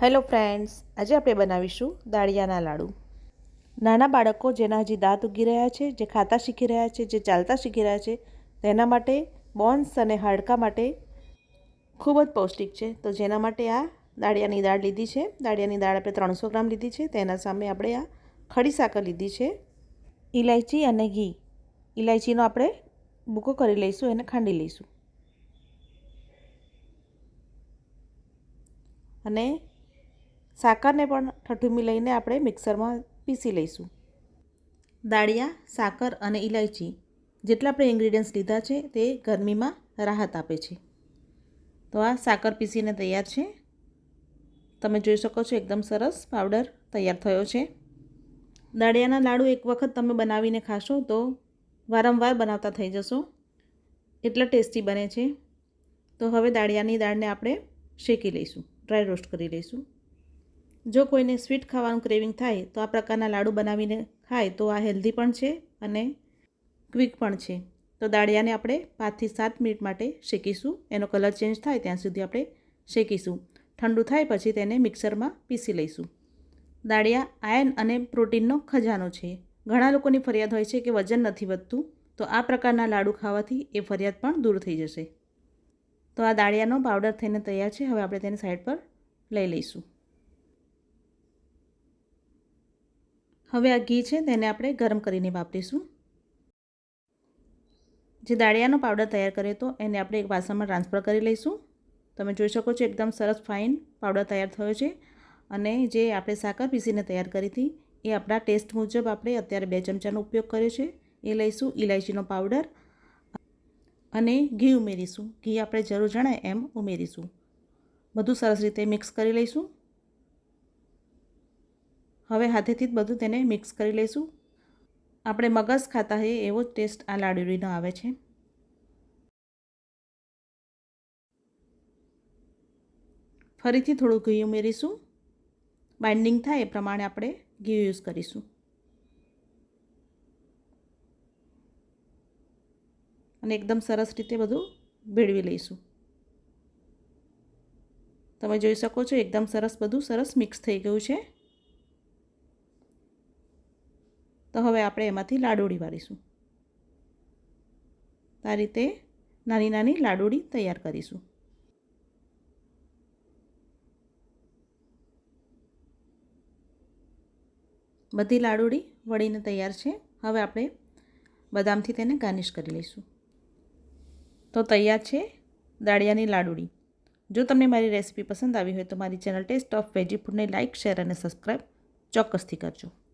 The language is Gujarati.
હેલો ફ્રેન્ડ્સ, આજે આપણે બનાવીશું દાળિયાના લાડુ. નાના બાળકો જેના હજી દાંત ઉગી રહ્યા છે, જે ખાતા શીખી રહ્યા છે, જે ચાલતા શીખી રહ્યા છે, તેના માટે બોન્સ અને હાડકા માટે ખૂબ જ પૌષ્ટિક છે. તો જેના માટે આ દાળિયાની દાળ લીધી છે, દાળિયાની દાળ આપણે ત્રણસો ગ્રામ લીધી છે, તેના સામે આપણે આ ખડી સાકર લીધી છે ઇલાયચી અને ઘી. ઇલાયચીનો આપણે ભૂકો કરી લઈશું, એને ખાંડી લઈશું. અને સાકરને પણ ઠઠુમી લઈને આપણે મિક્સરમાં પીસી લઈશું. દાળિયા, સાકર અને ઇલાયચી જેટલા આપણે ઇન્ગ્રીડિયન્ટ્સ લીધા છે તે ગરમીમાં રાહત આપે છે. તો આ સાકર પીસીને તૈયાર છે. તમે જોઈ શકો છો એકદમ સરસ પાવડર તૈયાર થયો છે. દાળિયાના લાડુ એક વખત તમે બનાવીને ખાશો તો વારંવાર બનાવતા થઈ જશો. એટલા ટેસ્ટી બને છે. તો હવે દાળિયાની દાળને આપણે શેકી લઈશું ડ્રાય રોસ્ટ કરી લઈશું. જો કોઈને સ્વીટ ખાવાનું ક્રેવિંગ થાય તો આ પ્રકારના લાડુ બનાવીને ખાય તો આ હેલ્ધી પણ છે અને ક્વિક પણ છે. તો દાળિયાને આપણે પાંચથી સાત મિનિટ માટે શેકીશું. એનો કલર ચેન્જ થાય ત્યાં સુધી આપણે શેકીશું. ઠંડુ થાય પછી તેને મિક્સરમાં પીસી લઈશું. દાળિયા આયન અને પ્રોટીનનો ખજાનો છે. ઘણા લોકોની ફરિયાદ હોય છે કે વજન નથી વધતું, તો આ પ્રકારના લાડુ ખાવાથી એ ફરિયાદ પણ દૂર થઈ જશે. તો આ દાળિયાનો પાવડર થઈને તૈયાર છે. હવે આપણે તેને સાઈડ પર લઈ લઈશું. હવે આ ઘી છે તેને આપણે ગરમ કરીને વાપરીશું. જે દાળિયાનો પાવડર તૈયાર કર્યો હતો, એને આપણે એક વાસણમાં ટ્રાન્સફર કરી લઈશું. તમે જોઈ શકો છો એકદમ સરસ ફાઇન પાવડર તૈયાર થયો છે અને જે આપણે સાકર પીસીને તૈયાર કરી હતી, એ આપણા ટેસ્ટ મુજબ આપણે અત્યારે બે ચમચાનો ઉપયોગ કર્યો છે. એ લઈશું ઇલાયચીનો પાવડર અને ઘી ઉમેરીશું. ઘી આપણે જરૂર જણાય એમ ઉમેરીશું. બધું સરસ રીતે મિક્સ કરી લઈશું. હવે હાથેથી જ બધું તેને મિક્સ કરી લઈશું. આપણે મગજ ખાતા હોઈએ એવો જ ટેસ્ટ આ લાડુડીનો આવે છે. ફરીથી થોડું ઘી ઉમેરીશું. બાઇન્ડિંગ થાય એ પ્રમાણે આપણે ઘી યુઝ કરીશું. અને એકદમ સરસ રીતે બધું ભેળવી લઈશું. તમે જોઈ શકો છો એકદમ સરસ બધું સરસ મિક્સ થઈ ગયું છે. તો હવે આપણે એમાંથી લાડુળી વાળીશું. આ રીતે નાની નાની લાડુળી તૈયાર કરીશું. બધી લાડુળી વળીને તૈયાર છે. હવે આપણે બદામથી તેને ગાર્નિશ કરી લઈશું. તો તૈયાર છે દાળિયાની લાડુડી. જો તમને મારી રેસીપી પસંદ આવી હોય તો મારી ચેનલ ટેસ્ટ ઓફ વેજી ફૂડને લાઇક શેર અને સબસ્ક્રાઈબ ચોક્કસથી કરજો.